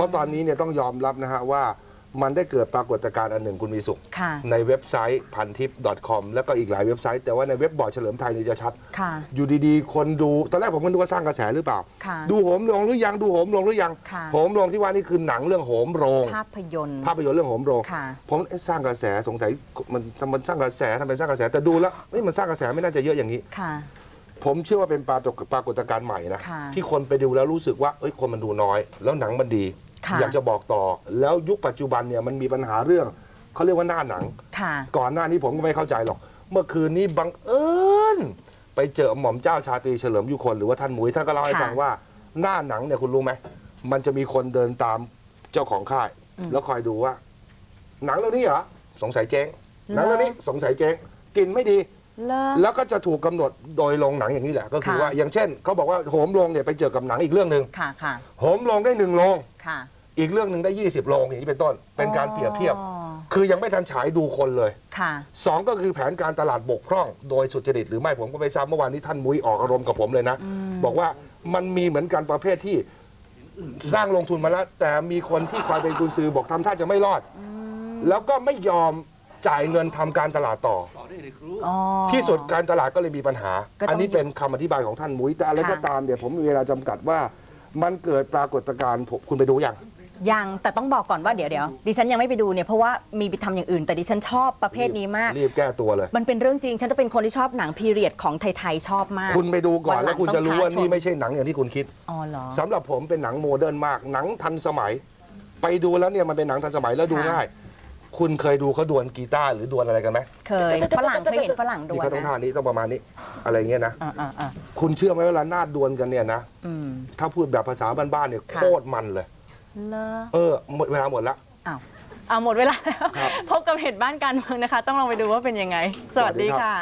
เพราะตอนนี้เนี่ยต้องยอมรับนะฮะว่ามันได้เกิดปรากฏการณ์อันหนึ่งคุณมีสุข ค่ะ ในเว็บไซต์พันทิป .com แล้วก็อีกหลายเว็บไซต์ แต่ว่าในเว็บบอร์ดเฉลิมไทยนี่จะชัด ค่ะ อยู่ดีๆ คนดู ตอนแรกผมก็นึกว่าสร้างกระแสหรือเปล่า ค่ะ ดูโหมลงหรือยังดูโหมลงหรือยังค่ะ โหมลงที่ว่านี่คือหนังเรื่องโหมโรง ภาพยนตร์ ภาพยนตร์เรื่องโหมโรงค่ะ ผมเอ๊ะสร้างกระแสสงสัยมันมันสร้างกระแสทำไมสร้างกระแสแต่ดูแล้วเอ้ยมันสร้างกระแสไม่น่าจะเยอะอย่างนี้ ค่ะ ผมเชื่อว่าเป็นปรากฏปรากฏการณ์ใหม่นะค่ะ ที่คนไปดูแล้วรู้สึกว่าเอ้ยคนมันดูน้อย แล้วหนังมันดี ค่ะ อยากจะบอกต่อ แล้วยุคปัจจุบันเนี่ยมันมีปัญหาเรื่องเขาเรียกว่าหน้าหนัง ค่ะ ก่อนหน้านี้ผมก็ไม่เข้าใจหรอก เมื่อคืนนี้บังเอิญไปเจอหม่อมเจ้าชาตรีเฉลิมยุคนหรือว่าท่านหมุยท่านก็เล่าให้ค่ะฟังว่าหน้าหนังเนี่ยคุณรู้ไหมมันจะมีคนเดินตามเจ้าของค่ายอืมแล้วคอยดูว่า หนังเรื่องนี้เหรอสงสัยเจ๊งหนังเหรอเรื่องนี้สงสัยเจ๊งกลินไม่ดี เลิก แล้วก็จะถูกกำหนดโดยโรงหนังอย่างนี้แหละ ก็คือค่ะ ว่าอย่างเช่นเขาบอกว่าโหมโรงเนี่ยไปเจอกับหนังอีกเรื่องหนึ่งค่ะค่ะโหมโรงได้หนึ่งโรงค่ะอีกเรื่องหนึ่งได้ 20 โรงอย่างนี้เป็นต้น เป็นการเปรียบเทียบ อ๋อคือยังไม่ทันฉายดูคนเลย ค่ะสองก็คือแผนการตลาดบกพร่อง โดยสุจริตหรือไม่ผมก็ไม่ทราบเมื่อวานนี้ท่านมุ้ยออกอารมณ์กับผมเลยนะอืมบอกว่ามันมีเหมือนกันประเภทที่สร้างลงทุนมาแล้ว แต่มีคนที่คอยเป็นกุญซือบอกทำท่าจะไม่รอด แล้วก็ไม่ยอม จ่ายเงินทำการตลาดต่อ อ๋อ ที่สุดการตลาดก็เลยมีปัญหา ก็ต้องอันนี้เป็นคำอธิบายของท่านมุ้ยแต่อะไรค่ะ ก็ตามเดี๋ยวผมมีเวลาจำกัดว่า มันเกิดปรากฏการณ์ผมคุณไปดูอย่าง ยังแต่ต้องบอกก่อนว่าเดี๋ยวเดี๋ยวดิฉันยังไม่ไปดูเนี่ยเพราะว่ามีไปทำอย่างอื่น แต่ดิฉันชอบประเภทนี้มาก รีบแก้ตัวเลย มันเป็นเรื่องจริง ฉันจะเป็นคนที่ชอบหนังพีเรียดของไทย ๆ ชอบมากคุณไปดูก่อนวันหลังแล้วคุณจะรู้ว่าต้องท้าชมนี่ไม่ใช่หนังอย่างที่คุณคิดอ๋อเหรอ สำหรับผมเป็นหนังโมเดิร์นมาก หนังทันสมัย ไปดูแล้วเนี่ยมันเป็นหนังทันสมัยแล้วดูค่ะ ง่าย คุณเคยดูเขาดวลกีตาร์หรือดวลอะไรกันไหมเคยฝรั่งเคยเห็นฝรั่งดนี่วลเขาต้องนะท่านี้ต้องประมาณนี้ อะไรเงี้ยนะ อ่าอ่าอ่าคุณเชื่อไหมเวลาหน้าดวลกันเนี่ยนะ อืม ถ้าพูดแบบภาษาบ้านๆเนี่ยค่ะ โคตรมันเลย เลอเออหมดเวลาหมดแล้วอ้าวเอาหมดเวลาแล้ว ครับพบกับเหตุบ้านการเมืองนะคะ ต้องลองไปดูว่าเป็นยังไง สวัสดีสวัสดีครับ ค่ะ